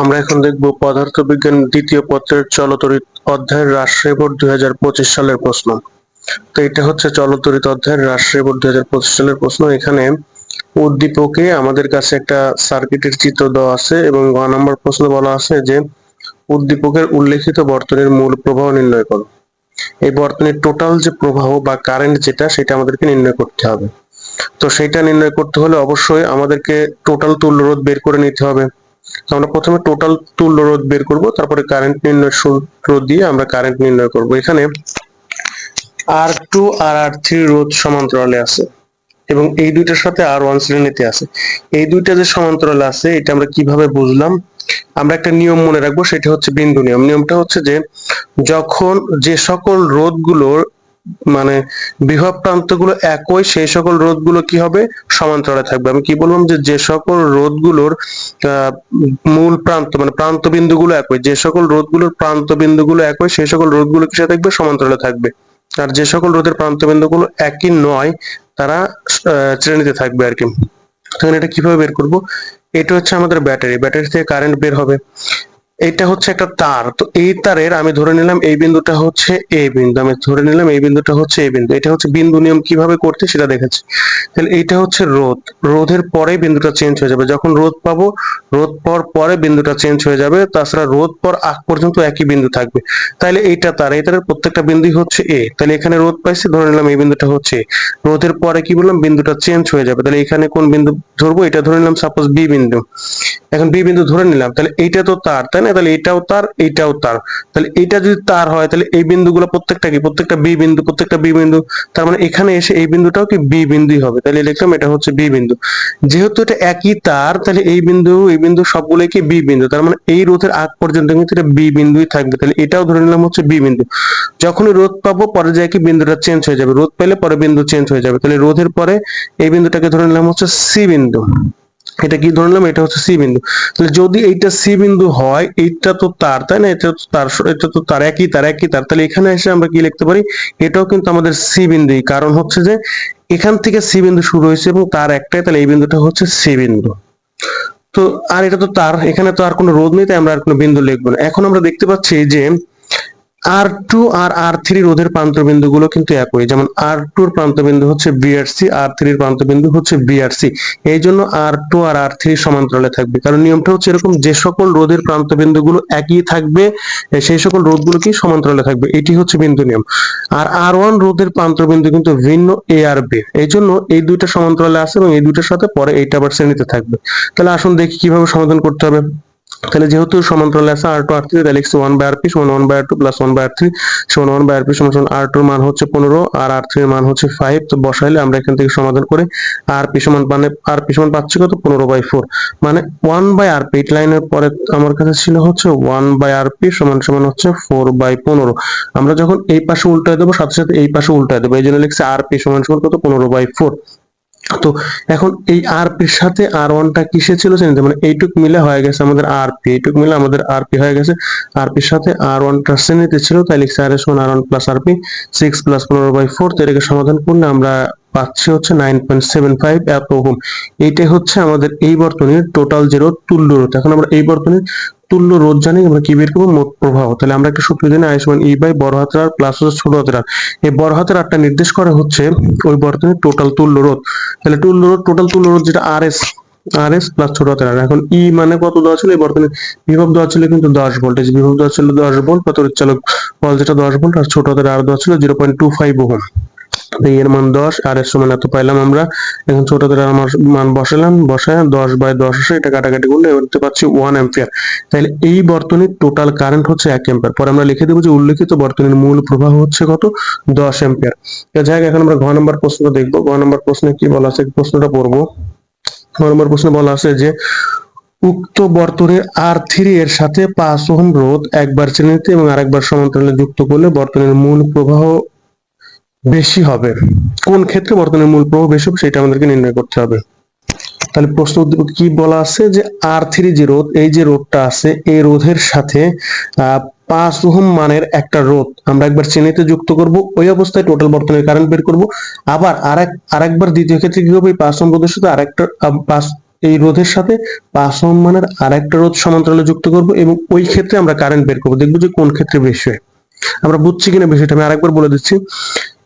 আমরা এখন দেখব পদার্থবিজ্ঞান দ্বিতীয় পত্রের চলতরিত অধ্যায়ের রাজশাহী বোর্ড দুই সালের প্রশ্ন। তো এটা হচ্ছে চলতরিত অধ্যায়ের রাজশাহী বোর্ড দুই সালের প্রশ্ন। এখানে উদ্দীপকে আমাদের কাছে একটা সার্কিটের চিত্র দেওয়া আছে এবং গ নম্বর প্রশ্ন বলা আছে যে উদ্দীপকের উল্লেখিত বর্তনীর মূল প্রবাহ নির্ণয় করো। এই বর্তনীর টোটাল যে প্রবাহ বা কারেন্ট যেটা, সেটা আমাদেরকে নির্ণয় করতে হবে। তো সেটা নির্ণয় করতে হলে অবশ্যই আমাদেরকে টোটাল তুল্য রোধ বের করে নিতে হবে। আমরা প্রথমে টোটাল তুল্য রোধ বের করব, তারপরে কারেন্ট নির্ণয় সূত্র দিয়ে আমরা কারেন্ট নির্ণয় করব। এখানে আর টু আর আর থ্রি রোধ সমান্তরালে আছে এবং এই দুইটার সাথে আর ওয়ান শ্রেণীতে আছে। এই দুইটা যে সমান্তরালে আছে, এটা আমরা কীভাবে বুঝলাম? আমরা একটা নিয়ম মনে রাখব, সেটা হচ্ছে বিন্দু নিয়ম। নিয়মটা হচ্ছে যে যখন যে সকল রোধগুলোর মানে বিভব প্রান্তগুলো একই, সেই সকল রোধগুলো কি হবে? সমান্তরালে থাকবে। আমি কি বললাম যে যে সকল রোধগুলোর মূল প্রান্ত মানে প্রান্ত বিন্দুগুলো একই, যে সকল রোধগুলোর প্রান্ত বিন্দুগুলো একই, সেই সকল রোধগুলো কিসে থাকবে? সমান্তরালে থাকবে। আর যে সকল রোধের প্রান্ত বিন্দুগুলো একই নয়, তারা শ্রেণীতে থাকবে আর কি। এটা কীভাবে বের করব? এটা হচ্ছে আমাদের ব্যাটারি। ব্যাটারি থেকে কারেন্ট বের হবে। এটা হচ্ছে একটা তার। তো এই তারের আমি ধরে নিলাম এই বিন্দুটা হচ্ছে এ বিন্দু। আমি ধরে নিলাম এই বিন্দুটা হচ্ছে এ বিন্দু। এটা হচ্ছে বিন্দু নিয়ম কীভাবে করতে সেটা দেখেছি তাহলে এইটা হচ্ছে রোধ। রোধের পরে বিন্দুটা চেঞ্জ হয়ে যাবে। যখন রোধ পাবো, রোধ পর পরে বিন্দুটা চেঞ্জ হয়ে যাবে। তাছাড়া রোধ পর আগ পর্যন্ত একই বিন্দু থাকবে। তাহলে এইটা তার। এই তারের প্রত্যেকটা বিন্দুই হচ্ছে এ। তাহলে এখানে রোধ পাইছি, ধরে নিলাম এই বিন্দুটা হচ্ছে। রোধের পরে কি বললাম? বিন্দুটা চেঞ্জ হয়ে যাবে। তাহলে এখানে কোন বিন্দু ধরবো? এটা ধরে নিলাম সাপোজ বি বিন্দু। এখন বি বিন্দু ধরে নিলাম। তাহলে এইটা তো তার, তাই না? তাহলে এটাও তার এইটাও তার। তাহলে এইটা যদি তার হয়, তাহলে এই বিন্দুগুলো প্রত্যেকটা কি? প্রত্যেকটা বি বিন্দু, প্রত্যেকটা বি বিন্দু। তার মানে এখানে এসে এই বিন্দুটাও কি বি বিন্দুই হবে? তাহলে লিখলাম এটা হচ্ছে বি বিন্দু। যেহেতু এটা একই তার, তাহলে এই বিন্দু এই বিন্দু সবগুলোই কি বি বিন্দু? তার মানে এই রোধের আগ পর্যন্ত কিন্তু এটা বি বিন্দুই থাকবে। তাহলে এটাও ধরে নিলাম হচ্ছে বি বিন্দু। যখনই রোধ পাবো, পরে যায় কি বিন্দুটা চেঞ্জ হয়ে যাবে। রোধ পেলে পরে বিন্দু চেঞ্জ হয়ে যাবে। তাহলে রোধের পরে এই বিন্দুটাকে ধরে নিলাম হচ্ছে সি বিন্দু। এটা কি ধরলাম এটা হচ্ছে সি বিন্দু। তাহলে যদি এইটা সি বিন্দু হয়, এইটা তো তার, তাই না? এটা তো তার, এটা তো তার একই তার একই তার। তাহলে এখানে এসে আমরা কি লিখতে পারি? এটাও কিন্তু আমাদের সি বিন্দুই কারণ হচ্ছে যে, এখান থেকে সি বিন্দু শুরু হয়েছে এবং তার একটাই, তাহলে এই বিন্দুটা হচ্ছে সি বিন্দু। তো, আর এটা তো তার, এখানে তো আর কোনো রোধ নেই, তাই আমরা আর কোনো বিন্দু লিখব না। এখন আমরা দেখতে পাচ্ছি যে আর টু আর আর থ্রি রোধের প্রান্তবিন্দুগুলো কিন্তু একই। যেমন আর টুর প্রান্তবিন্দু হচ্ছে বিআরসি আর থ্রি থ্রির প্রান্তবিন্দু হচ্ছে বিআরসি এই জন্য আর টু আর আর থ্রি সমান্তরালে থাকবে। কারণ নিয়মটা হচ্ছে এরকম, যে সকল রোধের প্রান্তবিন্দুগুলো একই থাকবে সেই সকল রোধগুলো কি সমান্তরালে থাকবে। এটি হচ্ছে বিন্দু নিয়ম। আর আর ওয়ান রোধের প্রান্তবিন্দু কিন্তু ভিন্ন এ আর বি এই জন্য এই দুইটা সমান্তরালে আছে এবং এই দুইটার সাথে পরে এইটা আবার শ্রেণীতে থাকবে। তাহলে আসুন দেখি কীভাবে সমাধান করতে হবে। তাহলে যেহেতু সমান্তরাল আছে আর টু আর থ্রি তাহলে ওয়ান বাই আর পি সমান one by R two plus one by R three সমান ওয়ান বাই আর পি সমান আর টুর মান হচ্ছে পনেরো আর আর থ্রির মান হচ্ছে ফাইভ তো বসাইলে আমরা এখান থেকে সমাধান করে। আর পি সমান মানে আর পি সমান পাচ্ছি কত? পনেরো বাই ফোর মানে ওয়ান বাই আর পি লাইনের পরে আমার কাছে ছিল হচ্ছে ওয়ান বাই আর পি সমান সমান হচ্ছে ফোর বাই পনেরো। আমরা যখন এই পাশে উল্টায় দেবো, সাথে সাথে এই পাশে উল্টায় দেবো। এই জন্য লিখছি আর পি সমান সমান কত? পনেরো বাই ফোর তো এখন এই আর পির সাথে আর ওয়ানটা কিসে ছিল শ্রেণীতে মানে এইটুক মিলে হয়ে গেছে আমাদের আর পি এইটুক মিলে আমাদের আর পি হয়ে গেছে। আর পির সাথে আর ওয়ানটা শ্রেণীতে ছিল, তাই লিখছি R S one R one plus R P six plus পনেরো বাই ফোর তো এটাকে সমাধান করলে আমরা পাচ্ছি হচ্ছে নাইন পয়েন্ট সেভেন ফাইভ এত ওহম। এইটাই হচ্ছে আমাদের এই বর্তনীর টোটাল জিরো তুল্য রোধ। এখন আমরা এই বর্তনীর তুল্য রোধ জানি আমরা কি বের করব? মোট প্রভাব তাহলে আমরা একটা সূত্র জানি আই সমান ই বাই বড় হাতের আর প্লাস হচ্ছে ছোট হাতের আর এই বড় হাতের আরটা নির্দেশ করে হচ্ছে ওই বর্তনীর টোটাল তুল্য রোধ তাহলে তুল্য রোধ টোটাল তুল্য রোধ যেটা R S R S plus ছোট হাতের আর এখন ই মানে কত দেওয়া ছিল? এই বর্তমানে বিভব দেওয়া ছিল কিন্তু দশ ভোল্ট বিভব দেওয়া ছিল দশ ভোল্ট প্রতিরোধ চালক বল যেটা দশ ভোল্ট আর ছোট হাতের আর দেওয়া ছিল zero point two five ohm এর মান দশ, আর এর সমান এত পাইলাম আমরা। এখন ছোট আর আমার মান বসালাম, বসায় দশ বাই দশ আসে, এটা কাটাকাটি করলে দেখতে পাচ্ছি ওয়ান অ্যাম্পিয়ার তাহলে এই বর্তনীর টোটাল কারেন্ট হচ্ছে এক অ্যাম্পিয়ার পরে আমরা লিখে দেবো যে উল্লেখিত বর্তনীর মূল প্রবাহ হচ্ছে কত? দশ অ্যাম্পিয়ার যাই এখন আমরা ঘ নম্বর প্রশ্ন দেখব। ঘ নম্বর প্রশ্নে কি বলা আছে? প্রশ্নটা পড়ব। ঘ নম্বর প্রশ্নে বলা আছে যে, উক্ত বর্তনীর আর থ্রি এর সাথে পাঁচ ওহম রোধ একবার শ্রেণীতে এবং আরেকবার সমান্তরালে যুক্ত করলে বর্তনীর মূল প্রবাহ বেশি হবে। কোন ক্ষেত্রে বর্তনীর মূল প্রবাহ বেশি হবে সেটা আমাদেরকে নির্ণয় করতে হবে। তাহলে প্রশ্ন উদ্দীপকে কি বলা আছে যে আর থ্রি যে রোধ, এই যে রোধটা আছে, এই রোধের সাথে পাঁচ ওহম মানের একটা রোধ আমরা একবার শ্রেণীতে যুক্ত করব, ওই অবস্থায় টোটাল বর্তনের কারেন্ট বের করব। আবার আরেক আরেকবার দ্বিতীয় ক্ষেত্রে কি হবে? পাঁচ ওহম রোধের সাথে আরেকটা পাঁচ, এই রোধের সাথে পাঁচ ওহম মানের আরেকটা রোধ সমান্তরালে যুক্ত করব এবং ওই ক্ষেত্রে আমরা কারেন্ট বের করব। দেখব যে কোন ক্ষেত্রে বেশি হয়। আমরা বুঝছি কিনা বিষয়টা আমি আরেকবার বলে দিচ্ছি।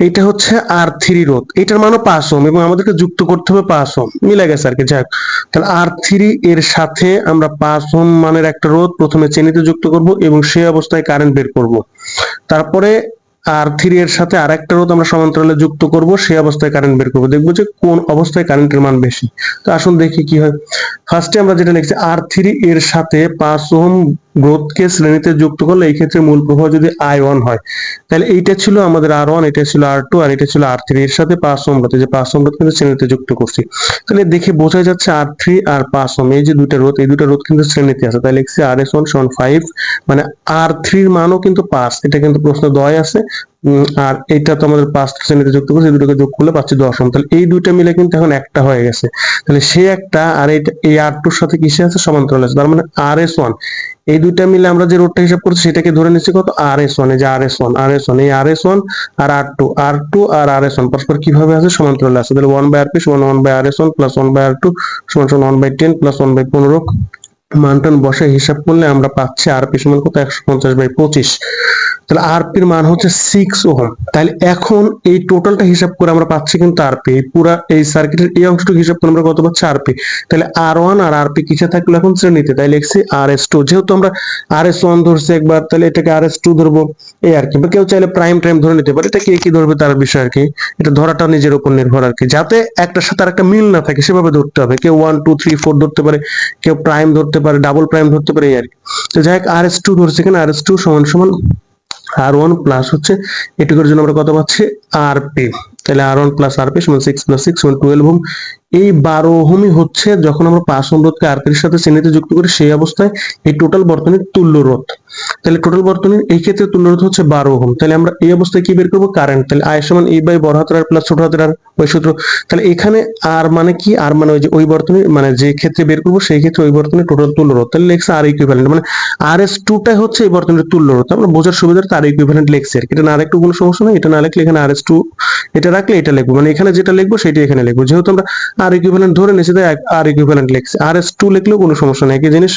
এটা হচ্ছে আর থ্রি রোধ। এটার মানও পাঁচ ওম এবং আমাদেরকে যুক্ত করতে হবে পাঁচ ওম মিলে গেছে আর কি যাক তাহলে আর থ্রি এর সাথে আমরা পাঁচ ওম মানের একটা রোধ প্রথমে চেনিতে যুক্ত করব এবং সেই অবস্থায় কারেন্ট বের করব। তারপরে আর থ্রি এর সাথে আর একটা রোধ আমরা সমান্তরালে যুক্ত করব, সেই অবস্থায় কারেন্ট বের করব। দেখব যে কোন অবস্থায় কারেন্টের মান বেশি। তো আসুন দেখি কি হয়। ফার্স্টে আমরা যেটা লিখছি আর থ্রি এর সাথে পাঁচ ওহম রোধকে শ্রেণীতে যুক্ত করলে এই ক্ষেত্রে মূল প্রবাহ যদি আই ওয়ান হয়, তাহলে এইটা ছিল আমাদের আর ওয়ান এটা ছিল আর টু আর এটা ছিল আর থ্রি এর সাথে পাঁচ ওহম রোধ যে পাঁচ ওহম রোধ কিন্তু শ্রেণীতে যুক্ত করছি। তাহলে দেখে বোঝা যাচ্ছে আর থ্রি আর পাঁচ ওহম, এই যে দুইটা রোধ, এই দুটো রোধ কিন্তু শ্রেণীতে আছে। তাহলে লিখছি আর এস ওয়ান সমান ফাইভ মানে আর থ্রির মানও কিন্তু পাঁচ। এটা কিন্তু প্রশ্ন দয় আছে। আর এইটা তো আমাদের পাঁচ শ্রেণীতে যুক্ত করছে দুটোকে যোগ করলে পাচ্ছি দশ ওহম। তাহলে এই দুইটা মিলে কিন্তু এখন একটা হয়ে গেছে। তাহলে সে একটা আর এই আর টুর সাথে কিসে আছে? সমান্তরাল আছে। তার মানে আর এস ওয়ান। এই দুইটা মিলে আমরা যে রোডটা হিসাব করছি, সেটাকে ধরে নিচ্ছি কত? R S one. এই যে R S one R S one. এই R S one R R two R two R R S one. পরস্পর কীভাবে আছে? সমান্তরাল আছে। তাহলে ওয়ান বাই আর পি সমান one by R S one plus one by R two সমান সমান one by ten plus one by পনেরো। মানটান বসে হিসাব করলে আমরা পাচ্ছি আর পি সমান কত? একশো পঞ্চাশ বাই পঁচিশ। তাহলে আরপির মান হচ্ছে সিক্স ওহম। তাহলে এখন এই টোটালটা হিসাব করে আমরা পাচ্ছি কিন্তু আরপি পুরা এই সার্কিটের এই অংশটুকু হিসাব করে আমরা কত পাচ্ছি আরপি তাহলে আর ওয়ান আর আরপি কিসে থাকল এখন শ্রেণীতে? তাই লিখছি আর এস টু যেহেতু আমরা আর এস ওয়ান ধরছি একবার, তাহলে এটাকে আর এস টু ধরবো। এই আর কি। বা কেউ চাইলে প্রাইম টাইম ধরে নিতে পারে। এটা কে কি ধরবে তার বিষয় আর কি। এটা ধরাটা নিজের উপর নির্ভর আর কি। যাতে একটার সাথে আরেকটা মিল না থাকে, সেভাবে ধরতে হবে। কেউ ওয়ান টু থ্রি ফোর ধরতে পারে, কেউ প্রাইম ধরতে পারে ডাবল প্রাইম ধরতে পারে, এই আর কি। তো যাই হোক আর এস টু ধরছে এখানে। আর এস টু সমান সমান আর ওয়ান প্লাস হচ্ছে, এটুকুর জন্য আমরা কত পাচ্ছি? আর পি তাহলে R one plus R P সমান সিক্স প্লাস সিক্স সমান টুয়েলভ ওহম। এই বারো ওহমই হচ্ছে যখন আমরা পাঁচ ওহম রোধকে আর পির সাথে শ্রেণীতে যুক্ত করি, সেই অবস্থায় এই টোটাল বর্তনীর তুল্য রোধ তাহলে টোটাল বর্তনীর এই ক্ষেত্রে তুল্য রোধ হচ্ছে বারো ওহম তাহলে আমরা এই অবস্থায় কি বের করব? কারেন্ট তাহলে আয় সমান এই বাই বড় হাতের আর প্লাস ছোট হাতের আর ওই সূত্র। তাহলে এখানে আর মানে কি? আর মানে ওই যে ওই বর্তনী মানে যে ক্ষেত্রে বের করব, সেই ক্ষেত্রে ওই বর্তনীর টোটাল তুল্য রোধ তাহলে লেখছে আর ইকুইভ্যালেন্ট মানে আর এস টুটাই হচ্ছে এই বর্তনীর তুল্য রোধ আমরা বোঝার সুবিধার্থে আর ইকুইভ্যালেন্ট লিখছি আর। এটা না আরেকটু কোনো সমস্যা নেই, এটা না লিখলে এখানে আর এস টু এটা রাখলে এটা লিখব। মানে এখানে যেটা লিখব, সেটা এখানে লিখব। যেহেতু আমরা আর ইকুইভ্যালেন্ট ধরে নিয়েছে তাই আর ইকুইভ্যালেন্ট লিখছে। আর এস টু লিখলেও কোনো সমস্যা নেই, একই জিনিস।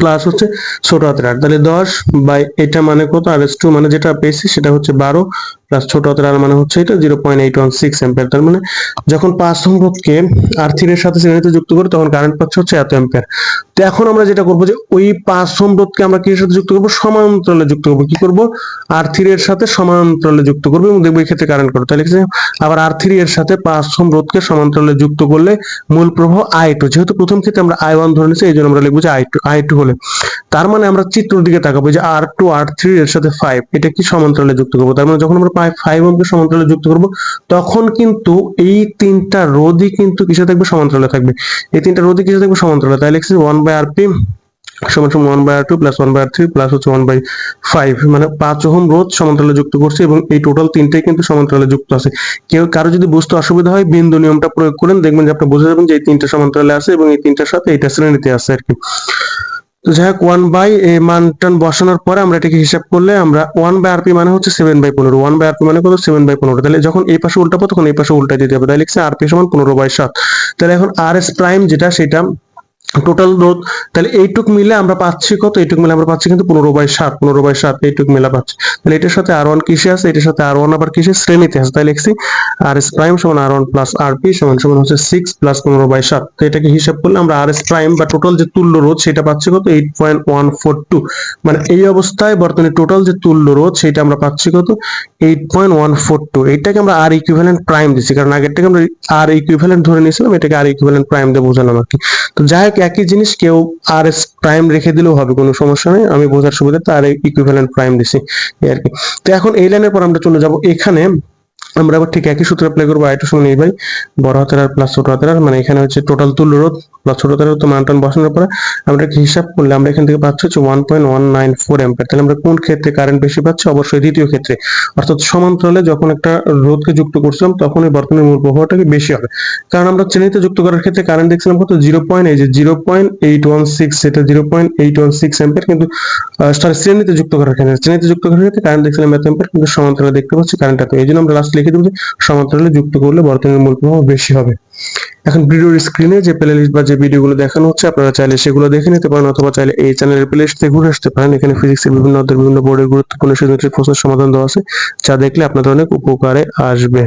প্লাস হচ্ছে ছোট হাতের আট তাহলে দশ বাই এটা মানে কত? আর এস টু মানে যেটা পেয়েছি সেটা হচ্ছে বারো প্লাস ছোট হাতের আর মানে হচ্ছে এটা zero point eight one six ampere তার মানে যখন পাঁচ রোধকে আর এর সাথে শ্রেণীতে যুক্ত করি, তখন কারেন্ট পাচ্ছে হচ্ছে এত এম্পিয়ার তো এখন আমরা যেটা করব যে ওই পাঁচ রোধকে আমরা কিসের সাথে যুক্ত করব? সমান্তরালে যুক্ত করব। কি করব? আর থ্রি এর সাথে সমান্তরালে যুক্ত করব এবং দেখব এই ক্ষেত্রে কারেন্ট করব তাহলে কি আবার আর থ্রি এর সাথে পাঁচ রোধকে সমান্তরালে যুক্ত করলে মূল প্রবাহ আই টু যেহেতু প্রথম ক্ষেত্রে আমরা আই ওয়ান ধরে নিচ্ছি এই জন্য আমরা লিখব যে আই টু আই টু হলে তার মানে আমরা চিত্রের দিকে তাকাবো যে আর টু আর থ্রি এর সাথে ফাইভ এটা কি সমান্তরালে যুক্ত করব? তার মানে যখন আমরা ফাইভ ওহমকে সমান্তরালে যুক্ত করব, তখন কিন্তু এই তিনটা রোধই কিন্তু কিসে থাকবে? সমান্তরালে থাকবে। এই তিনটা রোধই কিসে থাকবে? সমান্তরালে। তাই লিখছি ওয়ান বাই আর পি সমান সমান one by R two plus one by R three plus হচ্ছে ওয়ান বাই ফাইভ মানে পাঁচ ওহম রোধ সমান্তরালে যুক্ত করছে এবং এই টোটাল তিনটাই কিন্তু সমান্তরালে যুক্ত আছে। কেউ কারও যদি বুঝতে অসুবিধা হয়, বিন্দু নিয়মটা প্রয়োগ করেন, দেখবেন যে আপনি বুঝে যাবেন যে এই তিনটা সমান্তরালে আছে এবং এই তিনটার সাথে এইটা শ্রেণীতে আছে আর কি। তো যাই হোক ওয়ান বাই এ মান মানটান বসানোর পরে আমরা এটাকে হিসাব করলে আমরা ওয়ান বাই আরপি মানে হচ্ছে সেভেন বাই পনেরো। ওয়ান বাই আরপি মানে কত? সেভেন বাই পনেরো। তাহলে যখন এই পাশে উল্টাবো, তখন এই পাশে উল্টা দিতে হবে। তাহলে লিখছে আরপি সমান পনেরো বাই সাত। তাহলে এখন আর এস প্রাইম যেটা, সেটা টোটাল রোধ তাহলে এইটুক মিলে আমরা পাচ্ছি কত? এইটুক মিলে আমরা পাচ্ছি কিন্তু পনেরো বাই সাত, পনেরো বাই সাত, এইটুক মিলে পাচ্ছি। তাহলে এটার সাথে আর ওয়ান কিসে আছে? এটার সাথে আর ওয়ান আবার কিসে? শ্রেণীতে আছে। তাই লিখছি আর এস প্রাইম সমান R one plus R P সমান সমান হচ্ছে সিক্স প্লাস পনেরো বাই সাত। তো এটাকে হিসাব করলে আমরা আর এস প্রাইম বা টোটাল যে তুল্য রোধ, সেটা পাচ্ছি কত? Eight point one four two মানে এই অবস্থায় বর্তমানে টোটাল যে তুল্য রোধ, সেটা আমরা পাচ্ছি কত? Eight point one four two এইটাকে আমরা আর ইকুইভ্যালেন্ট প্রাইম দিচ্ছি। কারণ আগেরটাকে আমরা আর ইকুইভ্যালেন্ট ধরে নিয়েছিলাম, এটাকে আর ইকুইভ্যালেন্ট প্রাইম দিয়ে বোঝালাম আর কি। তো যাই হোক একই জিনিস কেউ আর এস প্রাইম রেখে দিলেও হবে, কোনো সমস্যা নেই। আমি বোঝার সুবিধা, তার ইকুইভ্যালেন্ট প্রাইম দিছি এই আর কি। তো এখন এই লাইনের পর আমরা চলে যাব। এখানে আমরা আবার ঠিক একই সূত্র অ্যাপ্লাই করব আই সঙ্গে সমান ভাই বড় হাতের আর প্লাস ছোট হাতের আর মানে এখানে হচ্ছে টোটাল তুল্য রোধ প্লাস ছোট হাতের তো মানটান বসানোর পরে আমরা হিসাব করলে আমরা এখান থেকে পাচ্ছি হচ্ছে one point one nine four ampere তাহলে আমরা কোন ক্ষেত্রে কারেন্ট বেশি পাচ্ছি? অবশ্যই দ্বিতীয় ক্ষেত্রে। অর্থাৎ সমান্তরালে যখন একটা রোধকে যুক্ত করছিলাম তখন এই বর্তমানের মূল প্রবাহটা কি বেশি হবে। কারণ আমরা শ্রেণীতে যুক্ত করার ক্ষেত্রে কারেন্ট দেখছিলাম কত? জিরো পয়েন্ট এই যে zero point eight one six এটা zero point eight one six ampere কিন্তু সরি শ্রেণীতে যুক্ত করার ক্ষেত্রে শ্রেণীতে যুক্ত করার ক্ষেত্রে কারেন্ট দেখছিলাম এত অ্যাম্পিয়ার কিন্তু সমান্তরালে দেখতে পাচ্ছি কারেন্ট এত। এই জন্য আমরা লাস্ট লিখে দেবো যে সমান্তরালে যুক্ত করলে বর্তমানের মূল প্রবাহ বেশি হবে। এখন ভিডিওর স্ক্রিনে যে প্লে লিস্ট বা যে ভিডিওগুলো দেখানো হচ্ছে, আপনারা চাইলে সেগুলো দেখে নিতে পারেন অথবা চাইলে এই চ্যানেলের প্লে লিস্টে থেকে ঘুরে আসতে পারেন। এখানে ফিজিক্সের বিভিন্ন অধ্যায়ের বিভিন্ন বোর্ডের গুরুত্বপূর্ণ সৃজনশীল প্রশ্নের সমাধান দেওয়া আছে, যা দেখলে আপনাদের অনেক উপকারে আসবে।